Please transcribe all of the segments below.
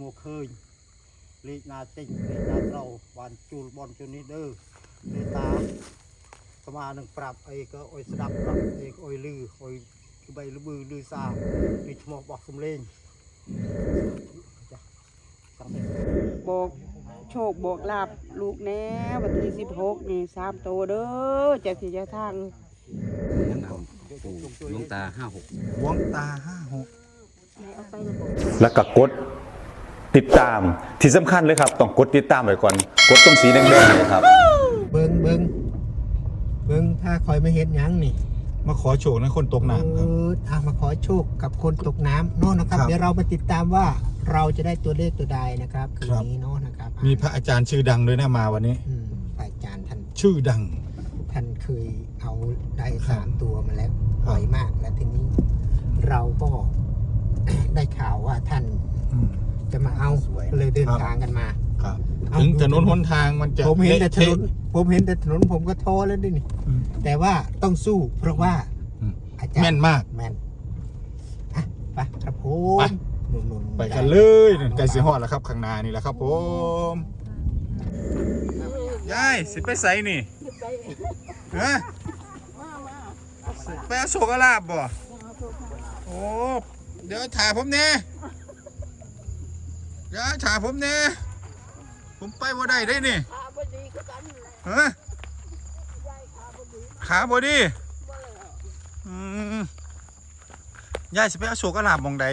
មកឃើញលេខណាចេញលេខណាត្រូវបានជួលបនជួលនេះเด้อទេតាស្មានឹងប្រាប់អីក៏អុយស្ដាប់ប្រាប់អីក៏អុយលឺអុយក្បីលឺបឺលឺសានេះឈ្មោះបោះសំលេងចាចាំទេ บอกโชคบอกลาบลูกแน่วันที่สิบหกนี่สามตัวเด้อเจะสิจะทาง หลวงตาห้าหก หลวงตาห้าหก เอาไปเลยบอก แล้วก็กด ติดตามที่สำคัญเลยครับ ต้องกดติดตามไว้ก่อน กดตรงสีแดงๆเลยครับ เบิงเบิงเบิงถ้าคอยไม่เห็นหยังนี่มาขอโชคนะคนตกน้ำครับ เอออามาขอโชคกับคนตกน้ำโน่นนะครับ ครับเดี๋ยวเรามาติดตามว่าเราจะได้ตัวเลขตัวใดนะครับคืนครับ นี้เนาะนะครับมีพระอาจารย์ชื่อดังด้วยนะมาวันนี้ อืมพระอาจารย์ท่านชื่อดัง ท่านเคยเอาได้ครับ สามตัวมาแล้ว ครับ บ่อยมากแล้วทีนี้ เราก็ ได้ข่าวว่าท่าน อืม จะมาเอาก็เลยเดินครับทางกันมาครับเอาถึงดูถนนหนทางมันจะผมเห็นแต่ถนน ละเทะ ผมเห็นแต่ถนนผมก็ท้อแล้วดินี่อืมแต่ว่าต้องสู้เพราะว่าอืม อาจารย์แม่นมาก แม่นอะไปครับผไปมหนุนๆไปกันเลยนั่นไก่สีหอดแล้วครับข้างหน้านี่แหละครับผมยายสิไปใส่นี่ฮะไปเอาโชคลาบบ่โอ้เดี๋ยวถ่ายผมแน่ เดี๋ยวถ่ายผมแน่ผมไปบ่ได้ได้นี่ฮะขาบ่ดีอืมยายสิไปเอาโชคลาบหมองใด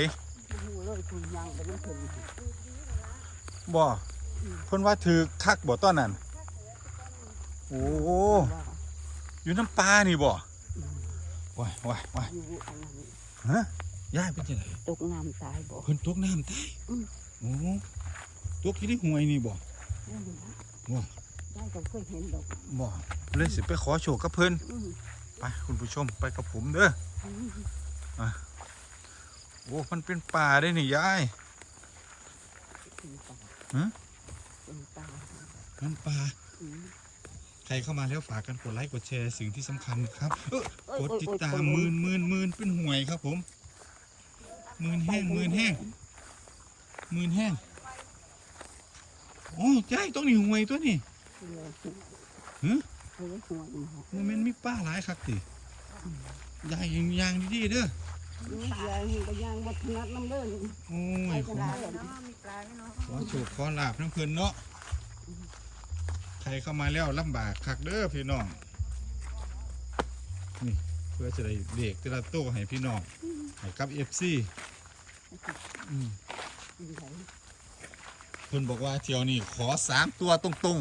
บ่เพิ่นว่าถือคักบ่ตอนนั้นโอ้อยู่น้ำปลานี่บ่ว้ายว้ายว้ายอยู่อันนั้นฮะยายเป็นจังไดตกน้ำตายบอกเพิ่นตกน้ำตายอืม โอ้ตกอยู่ในห้วยนี่บ่ว้าได้ก็เคยเห็นดอกบ่เลยสิไปขอโชคกับเพิ่นอืมไปคุณผู้ชมไปกับผมเด้ออะโอ้มันเป็นป่าได้นี่ยายเป็นตาฮะเป็นตามันป่าอืมใครเข้ามาแล้วฝากกันกดไลค์กดแชร์สิ่งที่สำคัญครับเอ้อเอ้ยกดติดตามโอ้ยโอ้ยหมื่นหมื่นหมื่นเป็นห่วยครับผมหมื่นแห้งหมื่นแห้งห มื่นแห้งโอ้ใช่ต้องนี่ห่วยตัวนี่หึเออหัวอีหอกมันแมันมีป้าหลายครับติยายยังยางดีๆเด้อยายมันก็ย่างวัฒนัดน้ำเด้อนี่โอ้ไปยก็ขอได้เนาะมีปลาไหมเนาะขอโชคขอลาบน้ำเพลินเนาะใครเข้ามาแล้วลำบากคักเด้อพี่น้องนี่เพื่อจะได้เด็กแต่ละโต้ให้พี่น้องให้กับเอฟซีเป็นไง เพิ่นบอกว่าเที่ยวนี้ขอสามตัวตรง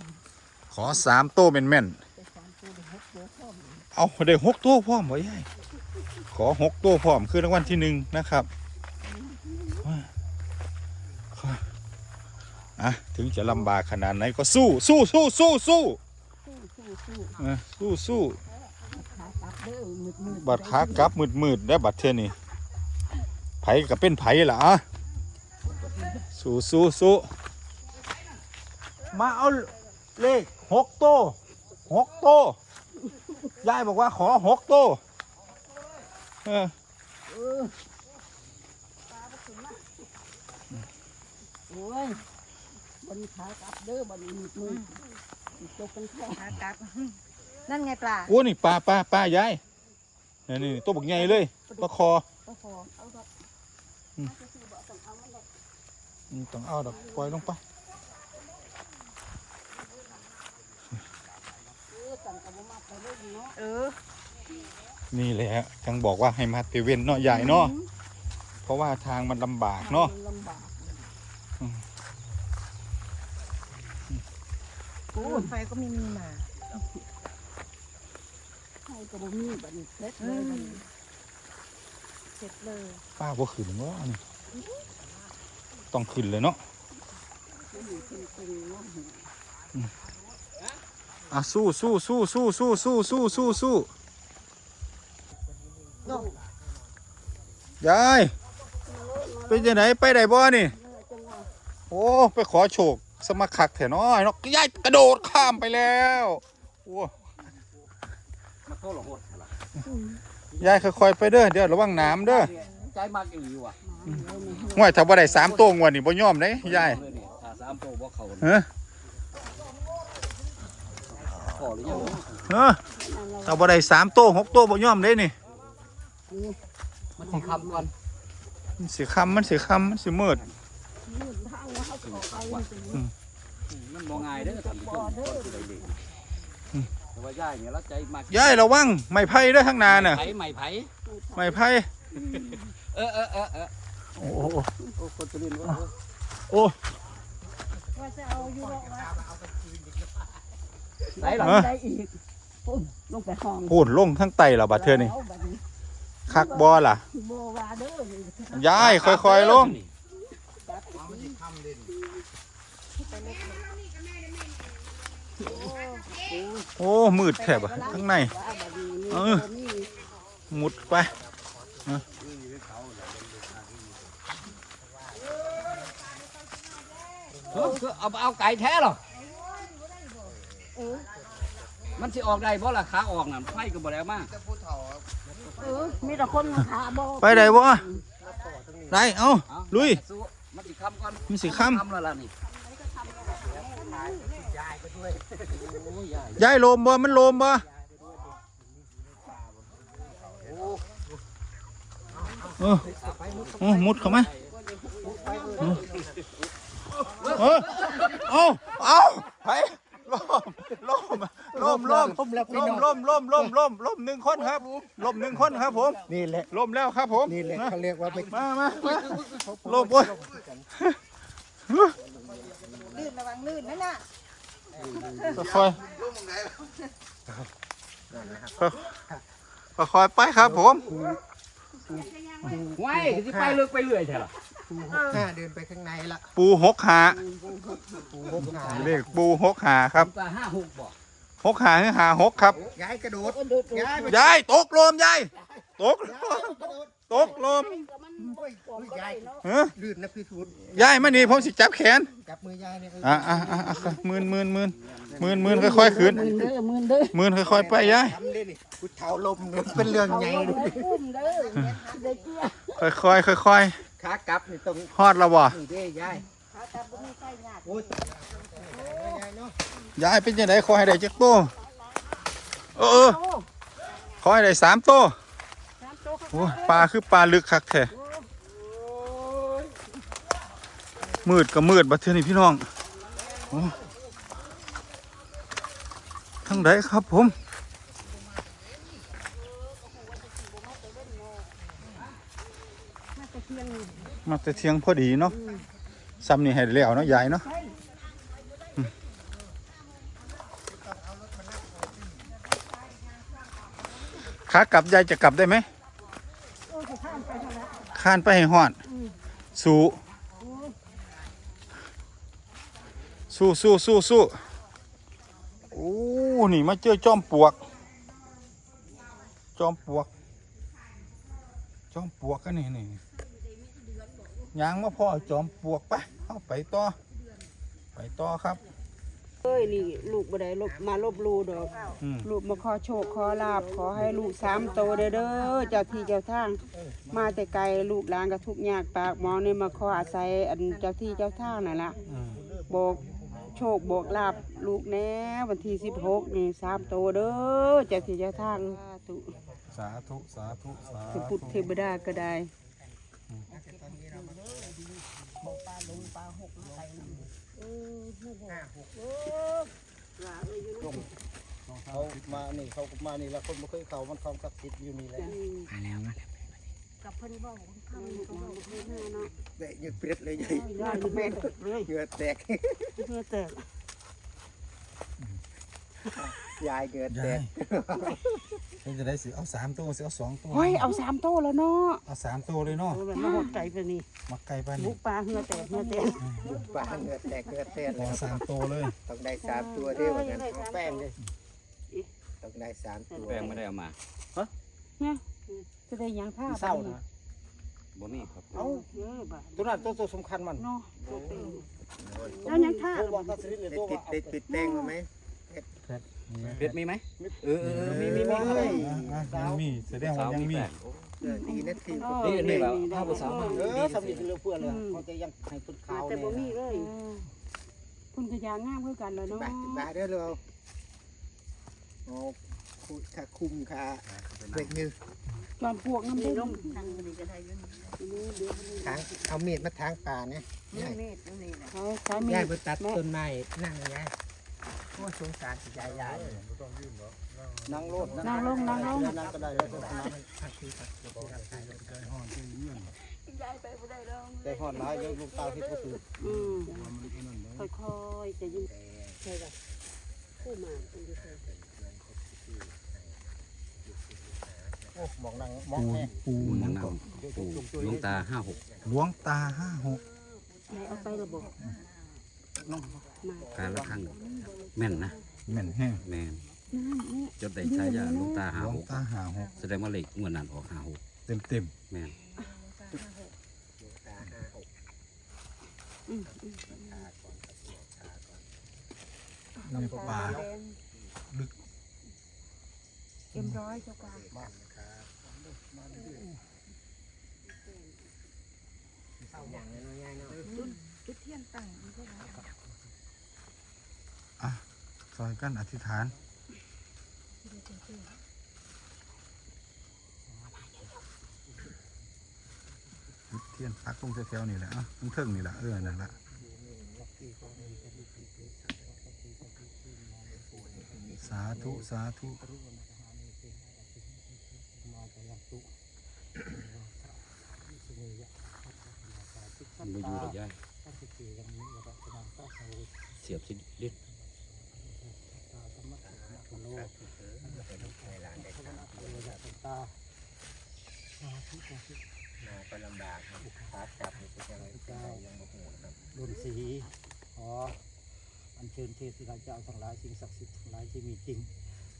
ๆ ขอสามตัวแม่นไปสามตัวไปหกตัวพ่อมๆเอาได้หกตัวพร้อมไว้ยายขอหกตัวพร้อมคือรางวัลที่หนึ่งนะครับว้าว้าอะถึงจะลำบากขนาดไหนก็สู้สู้สู้สู้สู้สู้สู้สู้เออสู้สู้ขากลับเด้อมืดมืดบัดขากลับมืดมืดๆได้บัดเท่านี้ไผก็เป็นไผล่ะอะ สู้สู้สู้มาเอาเลขหกโตวหกโตวยายบอกว่าขอหกโตวเออเออโอ้ยบันขากลับเด้อบันมืดมืดตกกันแค่ขากลับ นั่นไงปลาโอ้นี่ปลาปลาปลายายนี่นี่ตัวบักใหญ่เลยปลาคอก็พอเอาดอกอืม ต้องเอาดอกปล่อยลงไปเออ นี่แหละจังบอกว่าให้มาเตเวนเนาะใหญ่เนาะเพราะว่าทางมันลำบากเนาะลำบากอืมโอ้ไฟก็ไม่มีมาไฟก็บ่มีบัดนี้เสร็จเลยบัดนี้เสร็จเลยป้าบ่ขึ้นเนาะนี่ ต้องขึ้นเลยเนาะนี่เป็นเป็นน้ำหูอะสู้สู้สู้สู้สู้สู้สู้สู้สู้ยายเป็นยังไงไปไหนบ่นี่ โอ้ไปขอโชค สมัครคักแถน้อยเนาะยายกระโดดข้ามไปแล้วโอ้มาโทษหลวงพ่อยายค่อยๆไปเด้อเดี๋ยวระวังน้ำเด้อใจมากอีหลีว่ะ มห่วยถ้าบ่ได้สามตัวงวดนี่บ่ยอมเด้ยายเลยนี่ถ้าสามโตบ่เขาเฮ้อขอหรือยังเฮ้อถ้าบ่ได้สามตัวหกตัวบ่ยอมเด้นี่มันสิคำก่อนมันสิคำมันสิคำมันสิมืดมันบ่ง่ายเด้อท่านผู้ชมได้เลยแต่ว่าย่ายเนี่ยเราใจมากยายระวังไม้ไผ่เด้อข้างหน้าน่ะไผไม่ไผไม้ไผ่เออเออเออ เออโอ้โหโอ้คนตุลินทร์ว่าโอ้ว่าจะเอาอยู่หรอกว่าไหนล่ะเออได้อีกปุ่นลงไปห้องพูดลงทั้งไตแล้วบัดเทื่อนี่าบัดนี้คักบ่ล่ะบ่ว่าเด้อนี่ยายค่อยๆลงโอ้มืดแทบอะข้างในว่าบัดนี้นี่เออบ่มีมุดไป เออคือเอาเอาไก่แท้หรอเออมันสิออกได้บ่ล่ะขาออกน่ะไฟก็บ่ได้เอามาเออมีแต่คนมาหาบ่ไปได้บ่ได้เอ้าเอาลุยสู้มันสิคำก่อนมันสิค่ำคำแล้วล่ะนี่โอ้ยยายยายโลมบ่ มันโลมบ่เออเออมุดเข้ามา เอ้าเอ้าไปล่มล่มล่มล่มล่มล่มล่มล่มล่มล่มล่มหนึ่งคนครับล่มหนึ่งคนครับผมนี่แหละ ล่มแล้วครับผมนี่แหละเขาเรียกว่าไปมามามาล่มโอ้ลื่นระวังลื่นนั่นน่ะค่อยค่อยไปครับผม ไว้สิไปเลือกไปเรื่อยใช่หรอ ปูหกห้าเดินไปข้างในละปูหกหาปูหกห้าเลขปูหกหาครับตาห้าหกบ่หกหาคือหาหกครับย้ายกระโดดโอ้ดูดูย้ายไปยายตกลมยายตกลมตกลมโอ้ยโอ้ยย้ายเฮ้ยลื่นนะพี่ทูนยายมานี่ผมสิจับแขนจับมือยายเนี่ยอะอะอะอะหมื่นหมื่นหมื่นหมื่นหมื่นค่อยๆขึ้นมือเด้อมือเด้อหมื่นค่อยๆไปยายทำได้นี่พุทธเท้าลมเนี่ยเป็นเรื่องใหญ่เลยอุ้มเด้อได้เกี้ยค่อยๆค่อย ขากลับนี่ต้องๆฮอดแล้วบ่นี่เด้ยายขาตาบ่มีใกล้ยากโอ้ยยายเนาะยายเป็นยังไงขอให้ได้จักโตวเออเออโอ้ขอให้ได้สามโตวสามโตเขาโอ้ยปลาคือปลาลึกคักแท้มืดก็มืดบัดเทื่อนี่พี่น้องโอ้ทั้งใดครับผม มาตะเคียง มาแต่เที่ยงพอดีเนาะซ้ำนี่ให้แล้วเนาะยายเนาะใช่ขากลับยายจะกลับได้ไหมโอ้สิข้ามไปเท่านั้นข้านไปให้หอด สู้ สู้สู้สู้สู้โอ้นี่มาเจอจอมปลวก จอมปลวก จอมปลวกกันนี่นี่ ยางมาพ่อจอมปลวกไปเข้าไปต่อ ไปต่อครับ เอ้ยนี่ลูกบ่ได้ลบมาลบหลูดอก อืม ลูกมาขอโชคขอลาบขอให้ลูกสามโตเด้อเด้อเจ้าที่เจ้าทาง มาแต่ไกลลูกหลานก็ทุกข์ยากปากหมอนี่มาขออาศัยอันเจ้าที่เจ้าทางนั่นล่ะอืมบอกโชคบอกลาบลูกแน่วันที่สิบหกนี่สามโตเด้อเจ้าที่เจ้าทางสาธุสาธุสาธุสาเทพพุทธเทวดาก็ได้ หกเขามานี่เขาก็มานี่แล้วคนไม่เคยเขามันความศักดิ์สิทธิ์อยู่นี่แหละกับเพิ่นบอกข้ามเขาบอกเตะเหงือกเปรี้ยเลยยายได้เป็นเลยเหงือแตกเหงื่อแตก ยายเหงือกแตยากยเพิ่นจะได้สิเอาสามตัวสิเอาสองตัว เฮ้ยเอาสามโตแล้วเนาะเอาสามตัวเลยเนาะเอาแบบมาหดไก่ไปนี่มาไกลไปบุนี่กปลาเหือแตกเหือแตกปลาเหงือกแตกเหงือกแตกขอสามตัวเลยต้องได้สามตัวเด้อวันนั้นแป้งเลยต้องได้สามตัวแปลงไม่ได้เอามาจะได้หยังท่าเศร้านะบ่มีครับเอาเออบาดตัวนั้นตัวตัวสำคัญมันเนาะแล้วยังท่า ตัวบอกตัดสินเลยได้ตัวติดว่าได้ติดแป้งมาไหมต เพชรมีไหมเออเออเออมีมีมีเฮ้ยอะยังมีแสดงว่ายังมี เออดีนะทีนี่นี่แบบภาพภาษามาเออสำลีเรือเพื่อนเลยเขาจะยังให้ตุดขาวแต่บ่มีเลยเออคุณก็ยางงามคือกันแล้วเนาะบาทบาทเด้อเราโอ้คุค่าคุมค่าเบรกมือจอมปลวกน้ำนี่เด้ลงงทางนี้ก็ได้อยู่นี่ทางเอามีดมาทางป่าเนี่ยนี่เมตรนี่แหละเขาใช้มียายดไปตัดต้นไม้นั่งไงโอ้สงสารยายยายนั่งโลดนั่งลงนั่งลงนั่งก็ได้แล้วก็นั่งพักทีพักทีรับใจยายไปบ่ได้ดอกแต่หอดร้ายเดี๋ยวลูกตาที่ก็คืออืมค่อยๆจะยิ่งใช่จ้ะคู่มาเป็นอยู่ใส่โอ้มองนั่งมองปูแน่ปูปูหนัยังงก่อนนำปูหลวงตาห้าหกหลวงตาห้าหกไหนเอาไประบบ การละครั้งแม่นนะแม่นแห้งแม่นจดได้ใช้ยาหลวงตาหห้าลวงหกตาห้าหกแสดงว่าเลขงวดนั้นออกห้าหกเต็มเต็มแม่นๆในป่าลึกเอ็มร้อยเจ้าค่ะอย่างนั้นง่ายเนาะจุดเทียนตั้งมันก็ได้อะ ซอยกันอธิษฐานเทียนปักลงแถวๆนี่แหละอะทั้งเทิงนี่แหละเออนั่นละสาธุ สาธุมาอยู่กับยายเสียบสิดิด มาก็ลำบากขาจับนี่จะยังไงจะยังบ่หูครับดุลสีขออัญเชิญเทพธิราชเจ้าทั้งหลายสิ่งศักดิ์สิทธิ์ทั้งหลายที่มีจริง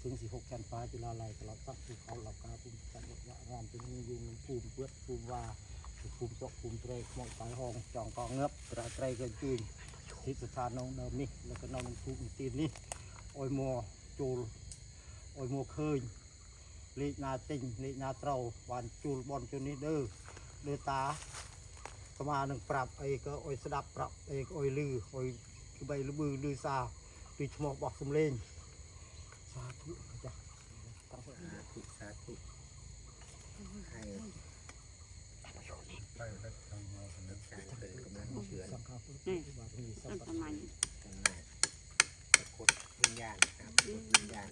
ถึงสิหกชั้นฟ้าจุฬาลัยตลอดสักภูเขาเหล่ากาภูมิจันทร์วะงานเป็นยุงภูมิเปื้อภูมิวาภูมิจกภูมิเตรมองสายห้องจองกองเงือบตราไตรกินจืนทิศสถานนองเดิมนี่แล้วก็นองภูมิตีนนี่โอยมัว จูลโอยมัวเคยลีกนาติงลีกนาเตราวันจูลบอลจุนี้เด้อเดือตาสมาหนึ่งปรับไอ้ก็โอยสดับปรับไอ้ก็โอยลือโอยคือใบลือบือลือซาปีชมอบอกสมเลงสาธุจ้ะสาธุสาธุให้การเป็นกำลังเชื่อสังฆาพุทธบาทีสัมนั่นปประมาน ดวิญญาณครับกดวิญญาณ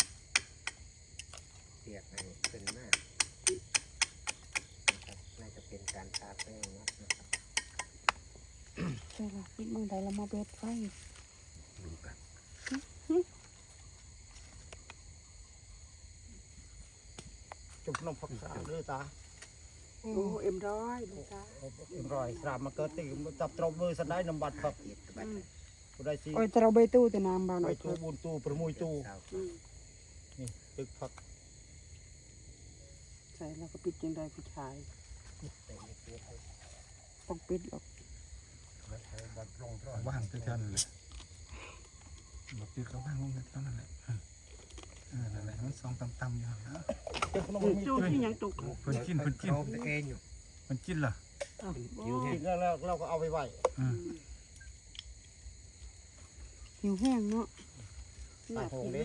เรียกให้เป็นมากนะครับน่าจะเป็นการตาแป้งเนาะนะครับใช่ละคิดมึงได้ละมาเบ็ดไฟดูกันจุกนมพักษาเด้อตาโอ้เอ็มร้อยลูกตาเอ็มรอยสามมาเกิดตีมจับตรบมือสันได้นำบัตรครับเอียดบัด กูได้สิโอ้ยตราใบตู้แต่น้ำบานไปโอ้ยตู้บุญตู้ประมุยตู้เช้าอืมนี่ตึกพักใส่แล้วก็ปิดจังได้ผู้ชายแต่ไม่เสียให้ต้องปิดหรอกว่างแถวๆนั่นแหละบอกติดก็ว่างลงแถวๆนั่นแหละเออเออนั่นแหละมันสองต่ำๆอยู่หั่นนะตึกนมมีตู้ที่ยังตกเพิ่นกินเพิ่นกินเขาตัวเองอยู่เพิ่นกินเหรออยู่กินแล้วแล้วเราก็เอาไปไหวอืม หิวแห้งเนาะตาหงเด้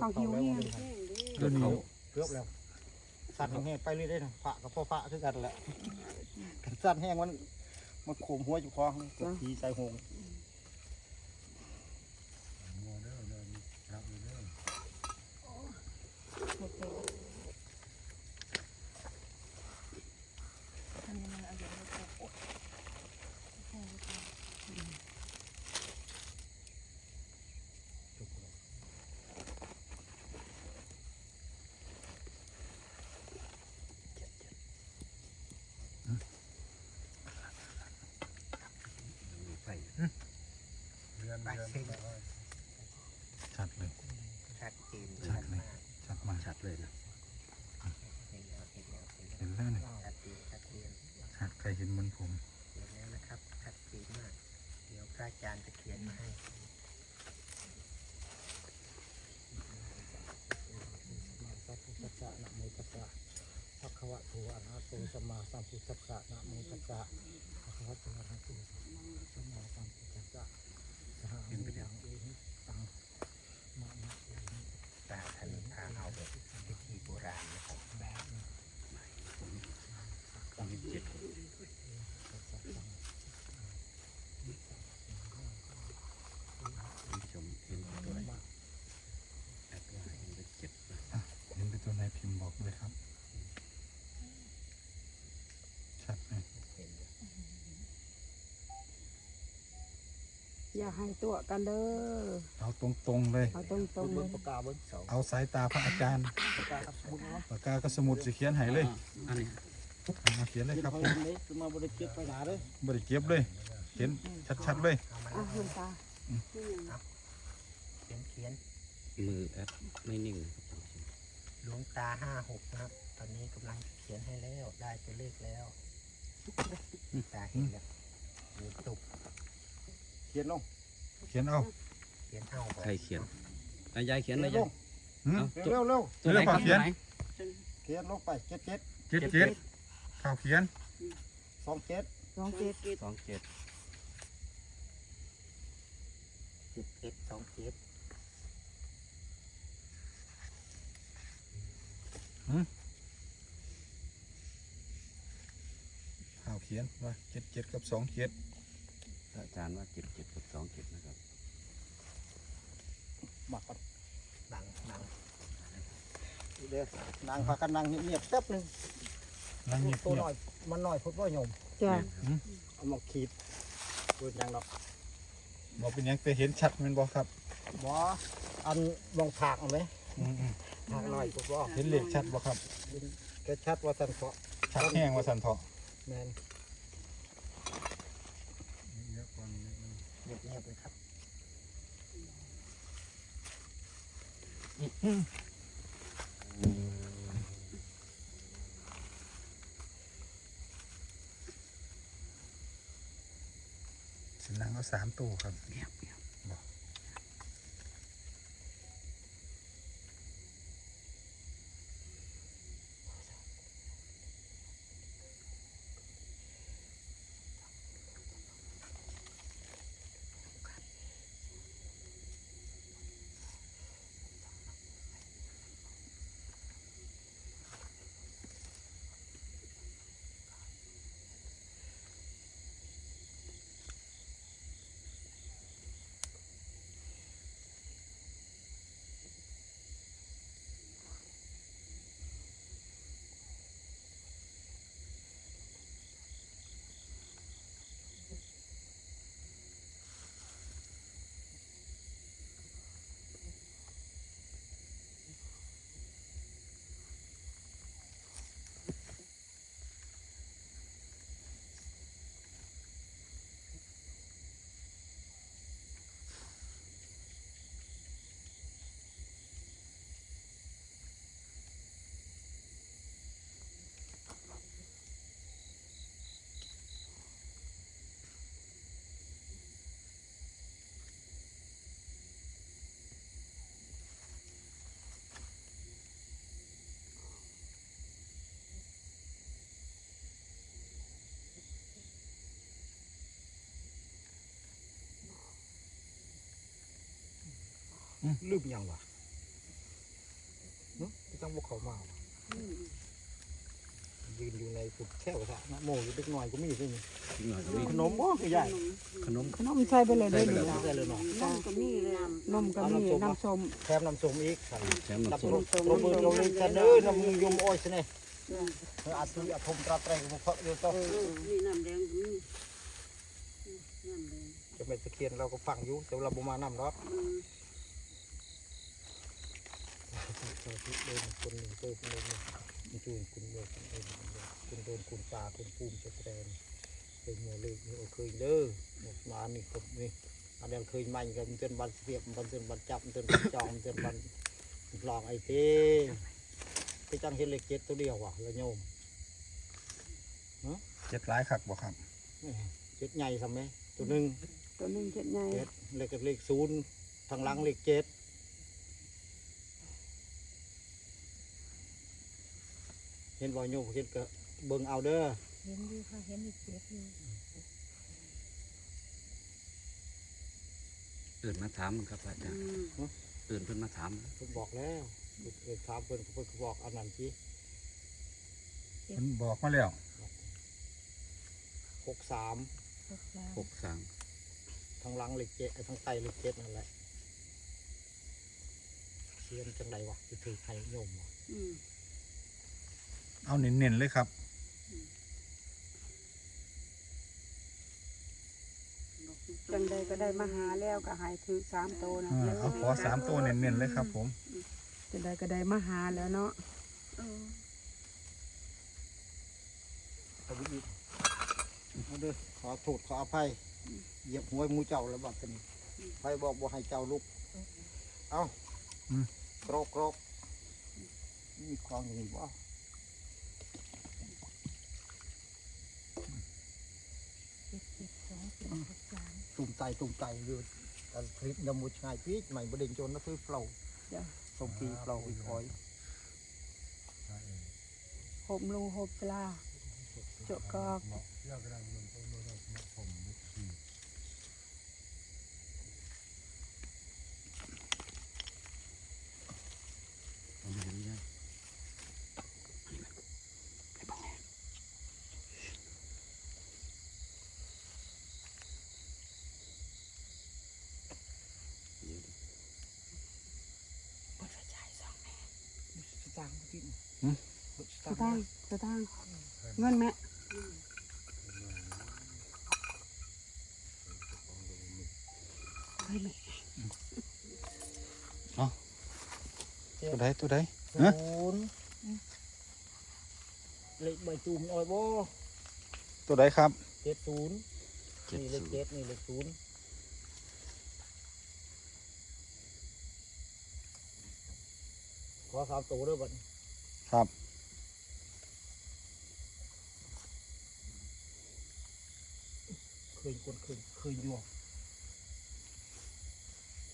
เขาหิวแล้วแห้งเดี๋ยวนี้เกือบแล้วสัตว์แห้งไปเรื่อยๆนะพระกับพ่อพระคือกันแหละกันสัตว์แห้งมันมันข่มหัวอยู่คลองกดทีใส่หง สินบนผมเขียนแล้วนะครับชัดเจนมาก เดี๋ยวพระอาจารย์จะเขียนมาให้สัพนะโมตัสสะภะคะวะโตอะระโตสัมมาสัมพุทธัสสะนะโมตัสสะภะคะวะโตอะระโตสัมมาสัมพุทธัสสะสหามิ บอกเลยครับ ชัดไหมอย่าให้ตัวกันเด้อ เอาตรงๆเลย เอาตรงตรงๆเลเบิ้งย ปากกาเบิ้งสองเอาสายตาพระอาจารย์ ปากกาครับสมุดเนาะปากกาก็สมุดสิเขียนให้เลยอันนี้เอามาเขียนเลยเขียนครับไปผมเลยคือมาบริเก็บไปหนาเลยบริเก็บเลย เขียนชัดๆเลย อะคุณตา เขียนเขียนมือแอดไม่นิ่ง หลวงตาห้าหกนะครับ ตอนนี้กำลังเขียนให้แล้ว ได้ตัวเลขแล้วตาเห็นแล้วมือตุกเขียนลงเขียนเอาเขียนเอาบอกใครเขียนอะยายเขียนเขีเลยยนลยายงหืมเอาเร็วเร็วตัวไหนครับเขียนตัวไหนเขียนลงไปเจ็ดเจ็ดเจ็ดเจ็ดข้าวเขียนสองเจ็ดสองเจ็ดสองเจ็ดเจ็ดเจ็ดสองเจ็ด ข้าวเขียนว่าเจ็ดเจ็ดกับสองเจ็ดอาจารย์ว่าเจ็ดเจ็ดกับสองเจ็ดนะครับหมักกันบังบังเดี๋ยวนางพากันนางเงียบๆแป๊บหนึงนั่งเงียบตัวเงียหน่อยมันหน่อยพุทธว่าโยมจ้ะเอามาขีดเปิดยังดอกบอกเป็นหยังแต่เห็นชัดแมันบอกครับบ่อันมองถากเอาไหมอืมถากหน่อยพุทธว่าๆเห็นเลขชัดบ่ครับแกชัดว่าสันเพาะชัดแห้งว่าสันเถาะแมน เงียบเงียบเลยครับ สินางเอาสามตู้ครับเงียบเงียบ ลืมยังวะเนาะที่จังบวเขามาวะยืนอยู่ในปุกแค่วสะนะโมอยู่เล็กน้อยก็มีสินี่อีกหน่อยก็มีขนมบ่คือใหญ่ขนมขนมใส่ไปเลยได้ใส่ดีไปจ้ะเลยเนาะจ้ะนมก็มีน้ำส้มแถมน้ำส้มอีกครับแถมรับน้ำส้มรถรถมือลงเลยจะเด้อน้ำมือยมอ้อยสิเนี่ยเอออาตุยอาทมตราแตรงบุพเพเดียวต้องนี่น้ำแดงก็มีน้ำแดงจะเป็นตะเคียนเราก็ฟังอยู่แต่เราบ่มาน้ำหรอก อืมเดินคนหนึ่งเติมคนหนึ่งมันจูนคุณเยอะคุณเดินคุณเดินคุณตาคุณภูมิจะแสดงเป็นโมเลกนี่โอเคยเด้อมานี่ครับนี่อันเดียวเคยมันกันจนบันเสียบบันจนบันจับจนบันจองจนบันลองไอ้เต้ไปจังเห็นเลขเจ็ดตัวเดียวว่ะละโยมเจ็ดหลายคักบ่ครับเจ็ดใหญ่ทำไหมตัวหนึ่งตัวหนึงเจ็ดใหญ่เจ็ดเลขเลขศูนย์ทางหลังเลขเจ็ด เห็นบ่โยมเห็นก็เบิ่งเอาเด้อเห็นอยู่ค่ะเห็นอีกเจ็ดอยู่ตื่นมาถามครับอาจารย์ตื่นเพิ่นมาถามเพิ่นบอกแล้วเพิ่นถามเพิ่นเพิ่นก็บอกอันนั้นสิมันบอกมาแล้วหกสามหกสามหกสามทางหลังเลขเจ็ดไอ้ทางใต้เลขเจ็ดนั่นแหละเชียนจังไดวะสิถือใครโยมวะอืม เอาเน้นๆเลยครับจังใดก็ได้มาหาแล้วก็ใหายถือสามโตวนะอ่าเอาขอสามตัวเน้นๆเลยครับ ผม จังใดก็ได้มาหาแล้วเนาะเอาไปอีกเอาเด้อขอโทษขออภัยเหยียบหัวหมูเจ้าแล้วบัดนี้ไฟบอกบ่ให้เจ้าลุก เอาอืม กรอกกรอกมีของอย่างนี้บ่ เจ็ดเจ็ด สองเจ็ดหกสามตุ่มใจตุ่มใจอยู่แต่คลิปนำมุชง่ายพีกใหม่บดิงโจนนะคือเปล่าจ้ะส่งปีเปล่าอีกอ้อย หบลูหบปลาเจาะกอก ผมเห็นยังเดี๋ยว สตางค์กิน หืม ส ตางค์สตางค์เงินแม่ตัวใดตัวใดศูฮะนย์เลขใบตูมอ้อยบ่ตัวใดครับเจ็ดศูนย์เจ็ดนี่เลศูขนย์เจ็ดนี่เลขศูนย์ขอสามตัวเด้อบัดนี้ครับ เคยคนเคยเคยอยู่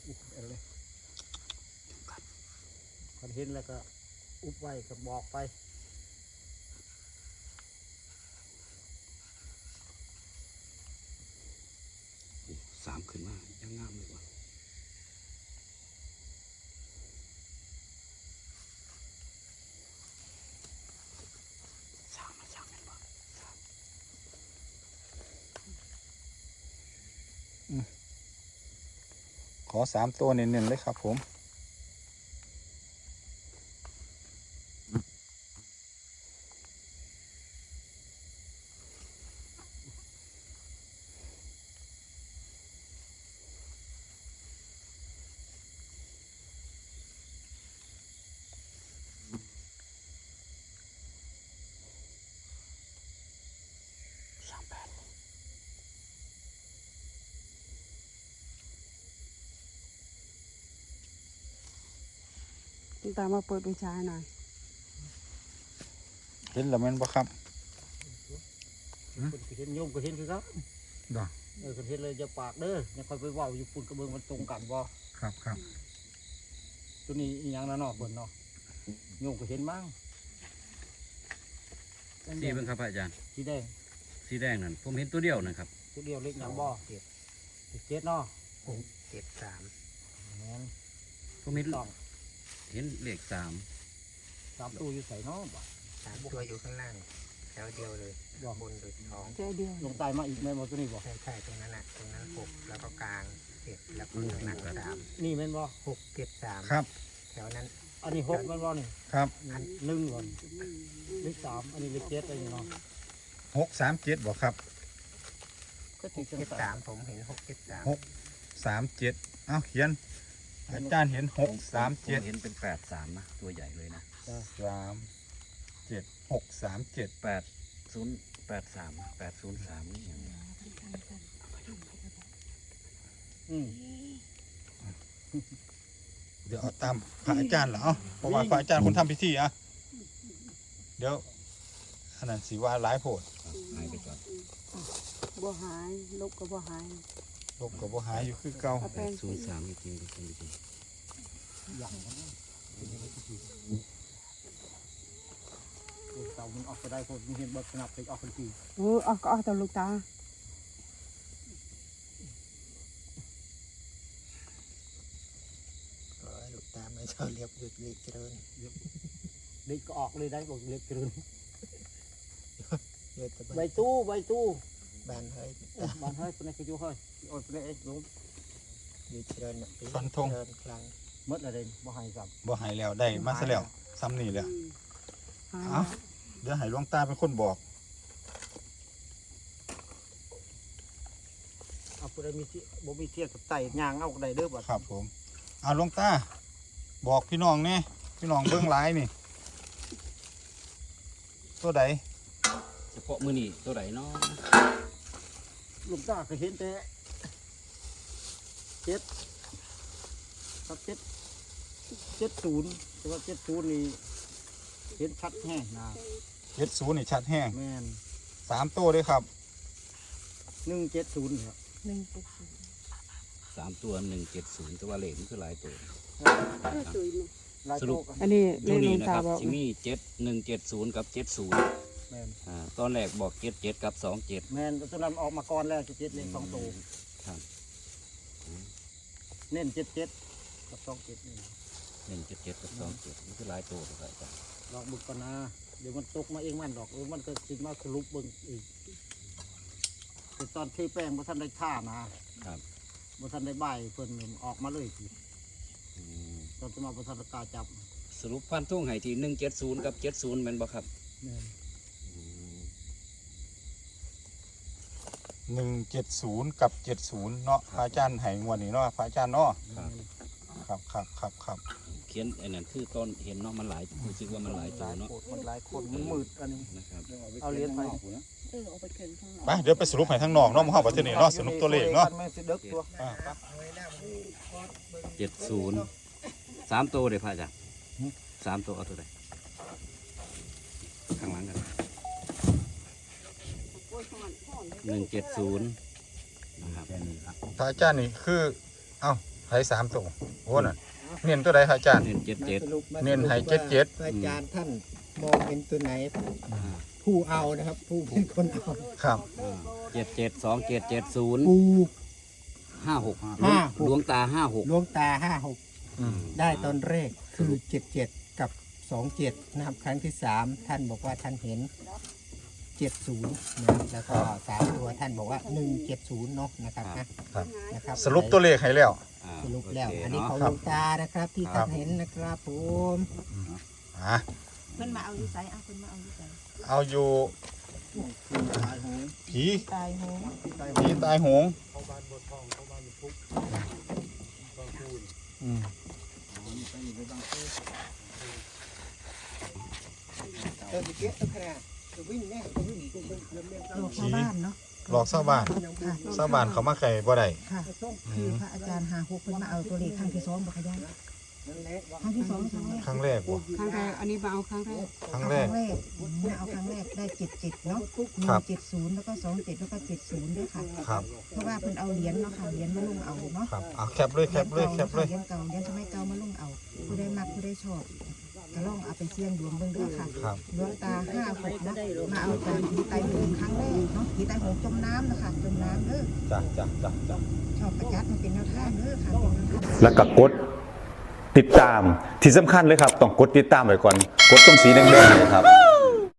อุ๊บเอาเลยคันเห็นแล้วก็อุบไว้ก็บอกไปโอ้สามขึ้นมายังงามเลยว่ะสามมาสามแม่นบ่สาม ขอสามตัวเน้นๆเลยครับผม ตามมาเปิดดูชายหน่อยเห็นแล้วแม่นบ่ครับคนก็เห็นโยมก็เห็นคือครับดอกเออคนเห็นเลยจะปากเด้อยังคอยไปเว่าอยู่ปุ่นกระเบื้องมันตรงกันบ่ครับครับตัวนี้อีหยังนะเนาะเบิ่นเนาะโยมก็เห็นมั้งสีเบิ่งครับอาจารย์สีแดงสีแดงนั่นผมเห็นตัวเดียวนะครับ ตัวเดียวเล็กหยังบ่เจ็ดเจ็ดเนาะเจ็ดสามแม่นผมเห็นต้อง เห็นเลขสามสามตัวอยู่ใส่เนาะบ่สามตัวอยู่ข้างล่างแถวเดียวเลยบ่บนโดยท้องเจเดียวลงใต้มาอีกแม่นบ่ตัวนี้บ่ใช่ใช่ตรงนั้นอะตรงนั้นหกแล้วก็กลางเจ็ดแล้วก็ข้างหลังสามนี่แม่นบ่หกเจ็ดสามครับ แถวนั้นอันนี้หกแม่นบ่นี่ครับอันหนึ่งก่อนเลขสามอันนี้เลขเจ็ดอะไรเนาะหกสามเจ็ดบ่ครับก็หติดกจังเจ็ดสาสามมผมเห็นหกเจ็ดสามหกสามเจ็ดเอาเขียน อาจารย์เห็นหกสามเจ็ดผเห็นเป็นแปดสามนะตัวใหญ่เลยนะสามเจ็ดหกสามเจ็ดแปดศูนย์แปดสามแปดศูนย์สามนี่อย่างนี้อืมเดี๋ยวเอาตามพระอาจารย์เหรอเอาเพราะว่าพระอาจารย์คนทำพิธีอะเดี๋ยวอันนั้นสีว่าหลายโพดหายไปก่อนบ่หายลบก็บ่หาย ลบกับบ่หายอยู่คือเก่าเอาแปแป้ดงศูนย์สามจริงๆจริงจริงอย่างนั้นนะๆเต่ามันออกไปได้คนมันเห็นเบิกสนับไปออกคนทีเออเอาก็เอาแต่ลูกตาขอให้ลูกตาไม่ชอบเรียบหยุดเล็กเจริญเด็กก็ออกเลยได้บอกเล็กกระนเยอะตะใบบันตู้ใบตู้บ้านเฮ้ยบ้านเฮ้ยคนนี้ก็อยู่เฮ้ย โอ้ยคนนี้เองรู้หยุดเจริญน่ะปีฟันธงเจริญครั้งหมดอะไรบ่ให้กับบ่ใหายแล้วได้มาซะแล้วซ้ำนี่แหล้วอ่าเอ้าเดี๋ยวให้หลวงตาเป็นคนบอกเอาผู้ใดมีที่บ่มีเทียบกับไต่ยางเอาก็ได้เด้อบัดครับ ผมเอาหลวงตาบอกพี่น้องแน่พี่น้องเบื้องหลายนี่ ตัวใดเฉพาะมื้อนี้ตัวไหนเนาะลุงตาก็เห็นแต่ เจ็ดครับเจ็ดเจ็ดศูนย์แต่ว่าเจ็ดศูนย์นี่เห็นชัดแห้งนะเจ็ดศูนย์นี่ชัดแห้งแม่นสามตัวเลยครับหนึ่งเจ็ดศูนย์ครับหนึ่งเจ็ดศูนย์สามตัวหนึ่งเจ็ดศูนย์แต่ว่าเลขมันคือหลายตัวลายสรุโตปกันอันนี้เลตัวขหลนี้วงนะตาครับบอกสิมีเจ็ดหนึ่งเจ็ดศูนย์กับเจ็ดศูนย์แม่นอ่าตอนแรกบอกเจ็ดเจ็ดกับสองเจ็ดแม่นตัวนั้นออกมาก่อนแล้วเจ็ดเจ็ดเลขสองตัวครับ เน้นเจ็ดเจ็ดกับสองเจ็ดนี่หนึ่งเจ็ดเจ็ดกับสองเจ็ดมันคือหลายตัวเลยครับลองบึกก่อนนะเดี๋ยวมันตกมาเองมันดอกเออมันก็สิมาสรุปเบิ่งอีกแต่ตอนที่แป้งบ่ทันได้ท่านะครับบ่ทันได้ใบายเพิ่นออกมาเลยสิอืมตอนจะมาบ่ทันได้กล้าจับสรุปฟันทุ่งให้ที่หนึ่งเจ็ดศูนย์กับเจ็ดศูนย์แม่นบ่ครับ แม่น อืม หนึ่งเจ็ดศูนย์กับเจ็ดศูนย์เนาะพระอาจารย์ให้งวดนี้เนาะพระอาจารย์เนาะครับ ครับครับครับครับเขียนไอ้นั่นคือต้นเห็นเนาะมันหลายรู้สึกว่ามันหลายตัวเนาะมันหลายคนมันมืดอันนี้นะครับเอาเหรียญไปเออเอาไปเกินข้างนอกไปเดี๋ยวไปสรุปให้ทั้งนอกเนาะหมาเข้าประเทศนี้เนาะสรุปตัวเลขเนาะแม่สิเด็กตัวอ่าเจ็ดศูนย์สามตัวเลยพระอาจารย์สามตัวเอาตัวใดข้างหลังกัน หนึ่งเจ็ดศูนย์นะครับพระอาจารย์นี่คือ เอ้าให้สามตัวโอ้น่ะเน้นตัวใดพระอาจารย์เน้นเจ็ดเจ็ดสรุปมาเน้นให้เจ็ดเจ็ดพระอาจารย์ท่านมองเป็นตัวไหนผู้เอานะครับ ผู้เป็นคนเอาครับ เจ็ดเจ็ดสองเจ็ดเจ็ดศูนย์ปู ห้าหกห้าหก ดวงตาห้าหกดวงตาห้าหกอืมได้ตอนแรกคือเจ็ดเจ็ดกับสองเจ็ดนะครับครั้งที่สามท่านบอกว่าท่านเห็น เจ็ดศูนย์นะแล้วก็สามตัวท่านบอกว่าหนึ่งเจ็ดศูนย์เนาะนะครับนะครับนะครับสรุปตัวเลขให้แล้วอ่าสรุปแล้วโเคอันนี้เาะของครัดบวงตานะครับที่ครัท่าบนเห็นนะครับผมอะเพิ่นมาเอาอยู่ไสเอาเพิ่นมาเอาอยู่ไสเอาอยู่ผีตายโหงผีตายโหงอืมเออเกี้ยตัวขนาด วิ่งแน่วิ่งเริ่มเล่นโลกชาวบ้านเนาะหลอกชาวบ้านชาวบ้านเขามาไก่บ่ได้ค่ะคือพระอาจารย์หาหกเพิ่นมาเอาตัวเลขครั้งที่สองบ่ขยันครั้งที่สองครั้งแรกครั้งแรกบ่ครั้งแรกอันนี้มาเอาครั้งแรกครั้งแรกมาเอาครั้งแรกได้เจ็ดเจ็ดเนาะหครันึ่บงเจ็ดศูนย์แล้วก็สองเจ็ดแล้วก็เจ็ดศูนย์ด้วยค่ะ ครับ เพราะว่าเพิ่นเอาเหรียญเนาะค่ะเหรียญมาลงเอาเนาะครับเอาแคปเลยแคปเลยแคปเลย เหรียญเก่าเหรียญสมัยเก่ามาลงเอาผู้ได้มักผู้ได้ชอบ ก็ลองเอาไปเสี่ยงดวงเบิ่งเด้อค่ะครับ ดวงตาห้าหกเนาะมาเอาจากผีไตโหงครั้งแรกเนาะผีไตโหงจมน้ำนะคะจมน้ำเด้อจ้ะจ้ะจ้ะจ้ะชอบประจัดมันเป็นแนวทางเด้อค่ะเป็นแนวทาง แล้วก็กดติดตามที่สำคัญเลยครับ ต้องกดติดตามไว้ก่อน กดตรงสีแดงๆเนยครับ